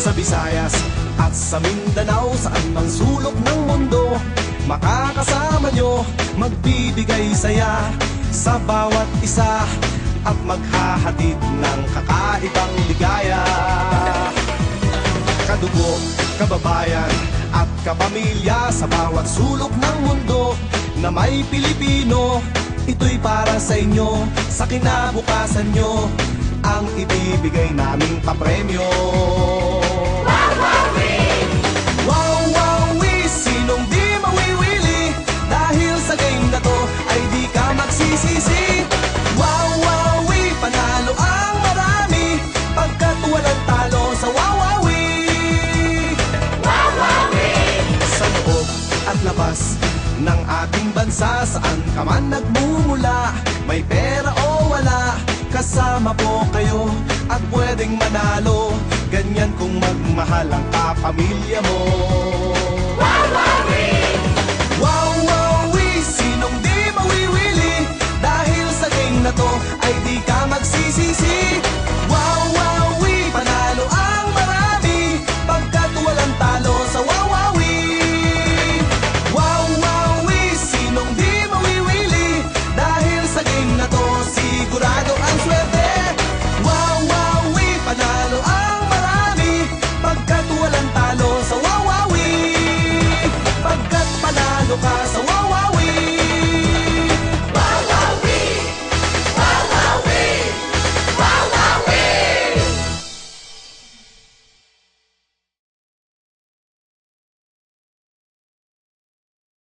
Sa Mindanao, saan mang sulok ng mundo Makakasama nyo, magbibigay saya Sa bawat isa At maghahatid ng kakaibang ligaya. Kadugo, kababayan at kapamilya Sa bawat sulok ng mundo Na may Pilipino Ito'y para sa inyo Sa kinabukasan nyo Ang ibibigay naming papremyo ating bansa Saan ka man nagmumula May pera o wala Kasama po kayo at pwedeng manalo. Ganyan kung magmahal ang kapamilya mo pass away.